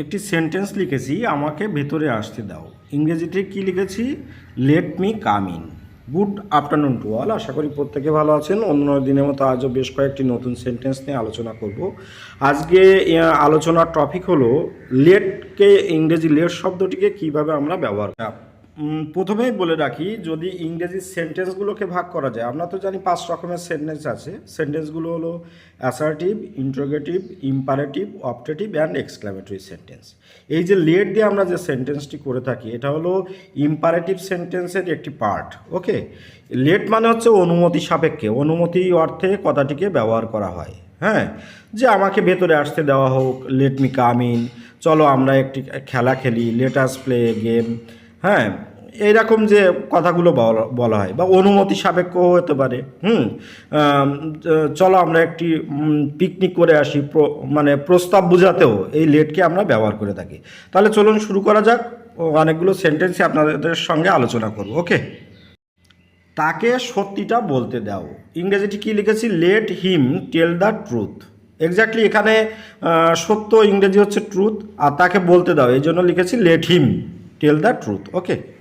একটি সেন্টেন্স লিখেছি, আমাকে ভেতরে আসতে দাও। ইংরেজিতে কি লিখেছি? Let me come in good afternoon to all আশা করি প্রত্যেকে ভালো আছেন। অন্য দিনের মতো আজও বেশ কয়েকটি নতুন সেন্টেন্স নিয়ে আলোচনা করব। আজকে আলোচনার টপিক হলো লেটকে ইংরেজি লেট শব্দটিকে কীভাবে আমরা ব্যবহার করব প্রথমেই বলে রাখি, যদি ইংরেজি সেন্টেন্সগুলোকে ভাগ করা যায়, আমরা তো জানি পাঁচ রকমের সেন্টেন্স আছে, সেন্টেন্সগুলো হলো assertive, interrogative, imperative, optative and exclamatory sentence. এই যে লেট দিয়ে আমরা যে সেন্টেন্সটি করে থাকি, এটা হলো ইম্পারেটিভ সেন্টেন্সের একটি পার্ট, ওকে? লেট মানে হচ্ছে অনুমতি সাপেক্ষে, অনুমতি অর্থে কথাটিকে ব্যবহার করা হয় হ্যাঁ? যে আমাকে ভেতরে আসতে দেওয়া হোক লেট মি কাম ইন চলো আমরা একটি খেলা খেলি লেটাস প্লে গেম হ্যাঁ? এইরকম যে কথাগুলো বলা- হয় বা অনুমতি সাপেক্ষ হতে পারে। হুম চলো আমরা একটি পিকনিক করে আসি মানে প্রস্তাব বোঝাতেও এই লেটকে আমরা ব্যবহার করে থাকি। তাহলে চলুন শুরু করা যাক। অনেকগুলো সেন্টেন্সই আপনাদের সঙ্গে আলোচনা করব ওকে তাকে সত্যিটা বলতে দাও। ইংরেজিটি কি লিখেছি? Let him tell the truth exactly এখানে সত্য ইংরেজি হচ্ছে ট্রুথ আর তাকে বলতে দাও। এই জন্য লিখেছি let him tell the truth okay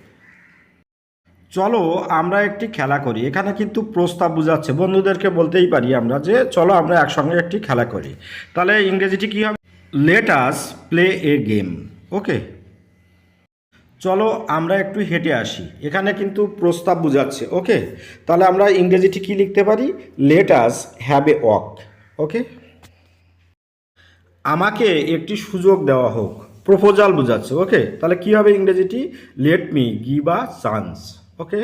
চলো আমরা একটি খেলা করি। এখানে কিন্তু প্রস্তাব বোঝাচ্ছে। বন্ধুদেরকে বলতেই পারি আমরা যে, চলো আমরা একসঙ্গে একটি খেলা করি। তাহলে ইংরেজিটি কী হবে? Let us play a game okay চলো আমরা একটু হেঁটে আসি। এখানে কিন্তু প্রস্তাব বোঝাচ্ছে। ওকে তাহলে আমরা ইংরেজিটি কি লিখতে পারি? Let us have a walk okay আমাকে একটি সুযোগ দেওয়া হোক। প্রপোজাল বোঝাচ্ছে। ওকে তাহলে কি হবে ইংরেজিটি? Let me give a chance okay?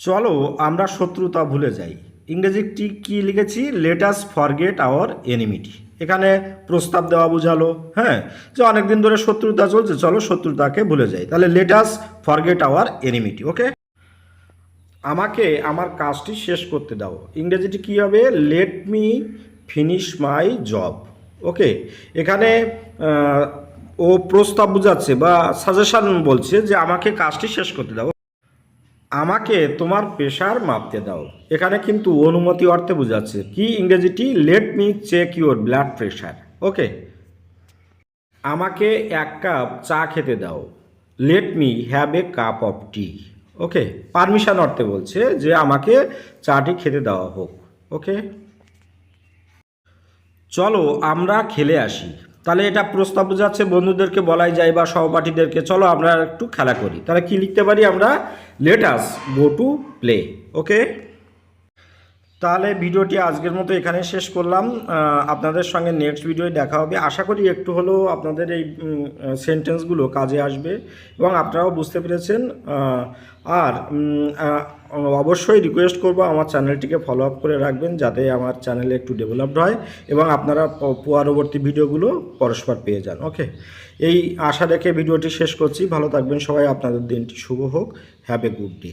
চলো আমরা শত্রুতা ভুলে যাই। ইংরেজিটি কি লিখেছি? লেটাস ফরগেট আওয়ার এনিমিটি এখানে প্রস্তাব দেওয়া বোঝালো হ্যাঁ? যে অনেক দিন ধরে শত্রুতা চলছে, চলো শত্রুতাকে ভুলে যাই। তাহলে let's forget our enmity okay? আমাকে আমার কাজটি শেষ করতে দাও। ইংরেজিটি কী হবে? Let me finish my job okay? এখানে ও প্রস্তাব বোঝাচ্ছে বা সাজেশন বলছে যে আমাকে কাজটি শেষ করতে দাও। আমাকে তোমার প্রেশার মাপতে দাও। এখানে কিন্তু অনুমতি অর্থে বোঝাচ্ছে। কি ইংরেজিটি? Let me check your blood pressure okay আমাকে এক কাপ চা খেতে দাও। Let me have a cup of tea okay permission অর্থে বলছে যে আমাকে চাটি খেতে দেওয়া হোক। ওকে চলো আমরা খেলে আসি। তাহলে এটা প্রস্তাব বোঝাচ্ছে বন্ধুদেরকে বলাই যায় বা সহপাঠীদেরকে। চলো আমরা একটু খেলা করি। তাহলে কি লিখতে পারি আমরা? Let us go to play okay তাহলে ভিডিওটি আজকের মতো এখানে শেষ করলাম। আপনাদের সঙ্গে নেক্সট ভিডিওয়ে দেখা হবে। আশা করি একটু হলেও আপনাদের এই সেন্টেন্সগুলো কাজে আসবে এবং আপনারাও বুঝতে পেরেছেন। আর অবশ্যই রিকোয়েস্ট করব আমার চ্যানেলটিকে ফলো আপ করে রাখবেন যাতে আমার চ্যানেলে একটু ডেভেলপড হয় এবং আপনারা পরবর্তী ভিডিওগুলো পরস্পর পেয়ে যান। ওকে এই আশা রেখে ভিডিওটি শেষ করছি। ভালো থাকবেন সবাই। আপনাদের দিনটি শুভ হোক। Have a good day